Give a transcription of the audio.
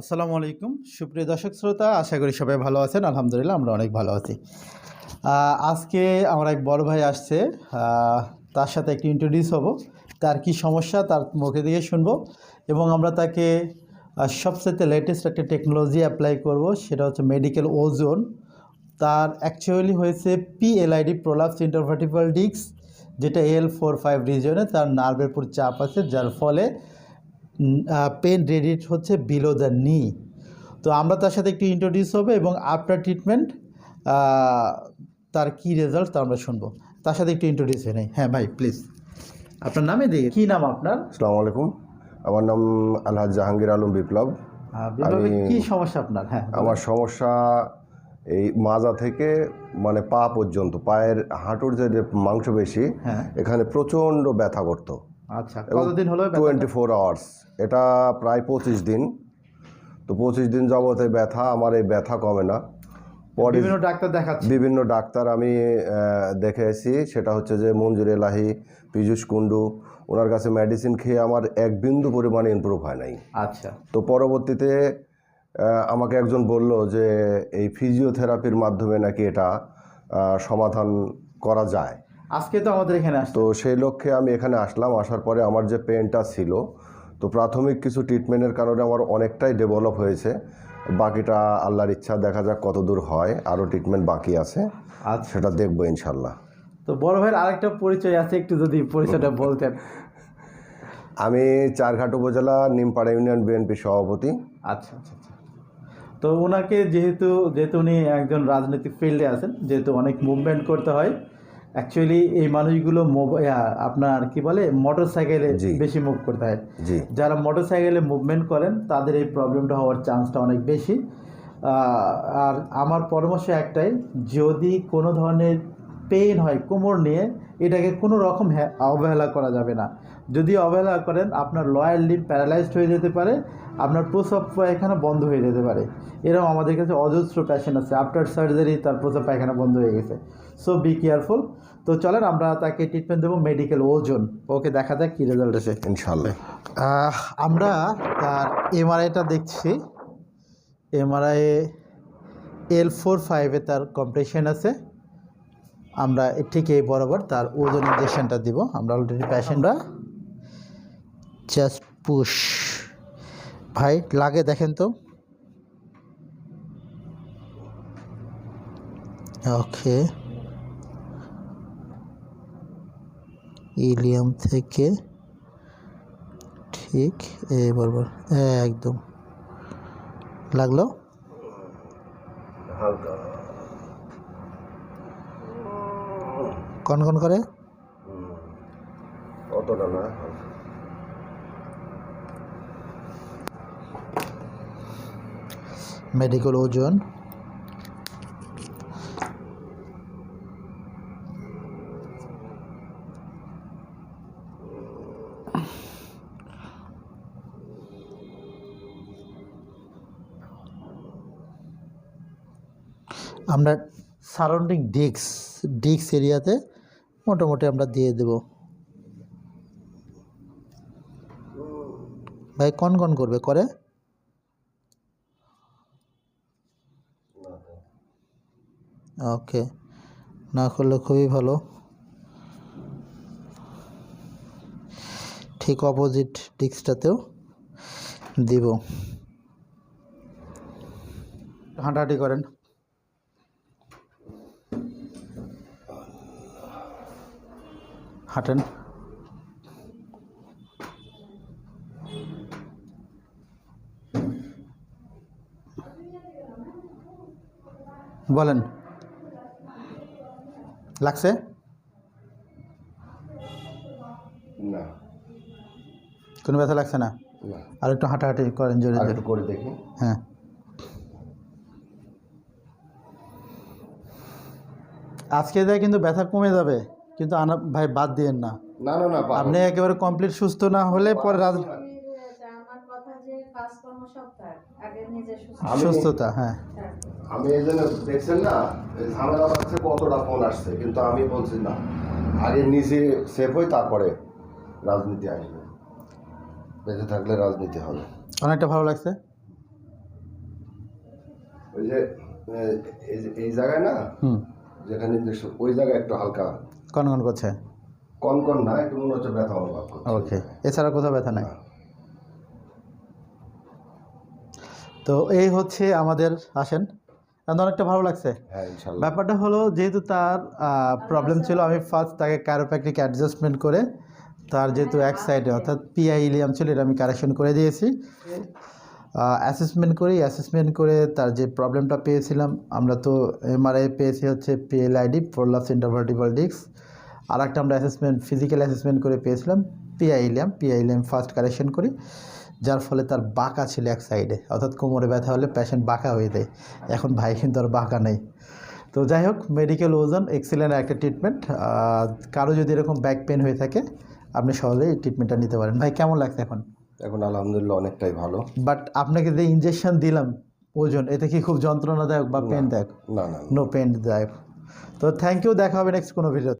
আসসালামু আলাইকুম। সুপ্রিয় দর্শক শ্রোতা, আশা করি সবাই ভালো আছেন। আলহামদুলিল্লাহ, আমরা অনেক ভালো আছি। আজকে আমার এক বড় ভাই আসছে। তার সাথে একটু ইন্ট্রোডিউস হব। তার কি সমস্যা, তার মুখে দিয়ে শুনব এবং আমরা তাকে সবচেয়ে লেটেস্ট একটা টেকনোলজি অ্যাপ্লাই করব, সেটা হচ্ছে মেডিকেল ওজোন তার অ্যাকচুয়ালি হয়েছে পিএলআইডি প্রোলাপস ইন্টারভার্টিভাল ডিস্ক যেটা এল ফোর ফাইভ রিজনে তার নার্ভের উপর চাপ আছে, যার ফলে পেন রেডিট হচ্ছে বিলো দ্য নি তো আমরা তার সাথে একটু ইন্ট্রোডিউস হবে এবং আফটার ট্রিটমেন্ট তার কি রেজাল্ট তা আমরা শুনব। তার সাথে একটু ইন্ট্রোডিউস হয়ে নেই। হ্যাঁ ভাই প্লিজ আপনার নামে দিই কী নাম আপনার? আসসালামু আলাইকুম। আমার নাম আলহাজ জাহাঙ্গীর আলম বিপ্লব। আমি- কি সমস্যা আপনার? হ্যাঁ আমার সমস্যা এই মাজা থেকে মানে পা পর্যন্ত পায়ের হাঁটুর যে যে মাংসপেশি হ্যাঁ। এখানে প্রচণ্ড ব্যথা করতো। আচ্ছা কতদিন হলো টোয়েন্টি ফোর আওয়ার্স এটা প্রায় পঁচিশ দিন। তো পঁচিশ দিন যাবতে ব্যথা আমার এই ব্যথা কমে না। পরে বিভিন্ন ডাক্তার দেখাচ্ছে। বিভিন্ন ডাক্তার আমি আহ, দেখে এসেছি। সেটা হচ্ছে যে মঞ্জুর এলাহি পীযূষ কুণ্ডু ওনার কাছে মেডিসিন খেয়ে আমার এক বিন্দু পরিমাণে ইমপ্রুভ হয় নাই। আচ্ছা। তো পরবর্তীতে আমাকে একজন বলল যে এই ফিজিওথেরাপির মাধ্যমে নাকি এটা সমাধান করা যায়। আজকে তো আমাদের এখানে আসতো সেই লক্ষ্যে আমি এখানে আসলাম। আসার পরে আমার যে পেনটা ছিল তো প্রাথমিক কিছু ট্রিটমেন্টের কারণে আমার অনেকটাই ডেভেলপ হয়েছে। বাকিটা আল্লাহর ইচ্ছা দেখা যাক কত দূর হয়। আরও ট্রিটমেন্ট বাকি আছে। আচ্ছা। সেটা দেখব ইনশাল্লাহ। তো বড় ভাইয়ের আরেকটা পরিচয় আছে একটু যদি পরিচয়টা বলতেন। আমি চারঘাট উপজেলা নিমপাড়া ইউনিয়ন বিএনপি সভাপতি। আচ্ছা আচ্ছা আচ্ছা। তো ওনাকে যেহেতু যেহেতু উনি একজন রাজনৈতিক ফিল্ডে আছেন যেহেতু অনেক মুভমেন্ট করতে হয় অ্যাকচুয়ালি এই মানুষগুলো আপনার কি বলে মোটর সাইকেলে। বেশি মুভ করতে হয়। যারা মোটর সাইকেলে মুভমেন্ট করেন তাদের এই প্রবলেমটা হওয়ার চান্সটা অনেক বেশি। আর আমার পরামর্শ একটাই যদি কোনো ধরনের পেইন হয় কোমর নিয়ে এটাকে কোনো রকম অবহেলা করা যাবে না। যদি অবহেলা করেন আপনার লয়ার লিপ প্যারালাইজড হয়ে যেতে পারে আপনার প্রসব পায়খানা বন্ধ হয়ে যেতে পারে। এরকম আমাদের কাছে অজস্র প্যাশেন্ট আছে। আফটার সার্জারি তার প্রসব পায়খানা বন্ধ হয়ে গেছে। সো বি কেয়ারফুল তো চলেন আমরা তাকে ট্রিটমেন্ট দেবো মেডিকেল ওজন। ওকে দেখা যাক কী রেজাল্ট আছে ইনশাল্লাহ আমরা তার এমআরআইটা দেখছি। এমআরআই এল ফোর ফাইভে তার কম্পিটিশন আছে। আমরা ঠিক এই বরাবর তার ওজন ইঞ্জেকশনটা দিব। আমরা অলরেডি প্যাশেন্টরা জাস্ট পুশ ভাই লাগে দেখেন তো। ওকে ইলিয়াম থেকে ঠিক এই বরাবর। একদম। লাগল? কন কন করে? অতটা না মেডিকেল ওজন আমরা সারাউন্ডিং ডিক্স ডিক্স এরিয়াতে মোটামুটি আমরা দিয়ে দেব। ভাই, কন কন করবে? করে? ওকে না করলে খুবই ভালো। ঠিক অপোজিট ডিস্কটাতেও দিব। হাঁটাহাঁটি করেন। হাঁটেন। বলেন। লাগছে? না। কোনো ব্যথা লাগছে না? আর একটু হাঁটাহাঁটি করেন জোরে জোরে। করে দেখি। হ্যাঁ। আজকে দেয় কিন্তু ব্যথা কমে যাবে কিন্তু আনা ভাই বাদ দিয়েন না। না না না আপনি একেবারে কমপ্লিট সুস্থ না হলে পরে নিজে সুস্থতা হ্যাঁ। আমি এই জন্য দেখছেন না ঝামেলা হচ্ছে কতটা ফোন আসছে কিন্তু আমি বলছি না। আগে নিজে সেফ হই তারপরে রাজনীতি আসবে। বেঁচে থাকলে রাজনীতি হবে। অনেকটা ভালো লাগছে। ওই যে এই এই জায়গায় না হুম। যেখানে ওই জায়গায় একটু হালকা। কনকন করছে। কন কন না একটু মনে হচ্ছে ব্যথা অনুভব করছে। ওকে এছাড়া কোথাও ব্যথা নাই। তো এই হচ্ছে আমাদের আসেন। অনেকটা ভালো লাগছে। হ্যাঁ ব্যাপারটা হলো যেহেতু তার প্রবলেম ছিল আমি ফার্স্ট তাকে ক্যারোপ্যাক্টিক অ্যাডজাস্টমেন্ট করে তার যেহেতু এক সাইডে অর্থাৎ পিআই ইলিয়াম ছিল এটা আমি কারেকশন করে দিয়েছি। অ্যাসেসমেন্ট করি অ্যাসেসমেন্ট করে তার যে প্রবলেমটা পেয়েছিলাম আমরা তো এমআরআই পেয়েছি হচ্ছে পিএলআইডি প্রোলাপস ইন্টারভার্টিভাল ডিস্ক আর একটা আমরা অ্যাসেসমেন্ট ফিজিক্যাল অ্যাসেসমেন্ট করে পেয়েছিলাম PI ilium PI ilium first correction করি। যার ফলে তার বাঁকা ছিল এক সাইডে অর্থাৎ কোমরে ব্যথা হলে পেশেন্ট বাঁকা হয়ে যায়। এখন ভাই কিন্তু আর বাঁকা নেই। তো যাই হোক মেডিকেল ওজন এক্সিলেন্ট একটা ট্রিটমেন্ট কারও যদি এরকম ব্যাক পেন হয়ে থাকে আপনি সহজেই এই ট্রিটমেন্টটা নিতে পারেন। ভাই কেমন লাগছে এখন? এখন আলহামদুলিল্লাহ অনেকটাই ভালো। বাট আপনাকে যে ইঞ্জেকশন দিলাম ওজন এতে কি খুব যন্ত্রণাদায়ক বা পেন দায়ক না না। নো। পেন দায়ক তো থ্যাংক ইউ দেখা হবে নেক্সট কোনো ভিডিও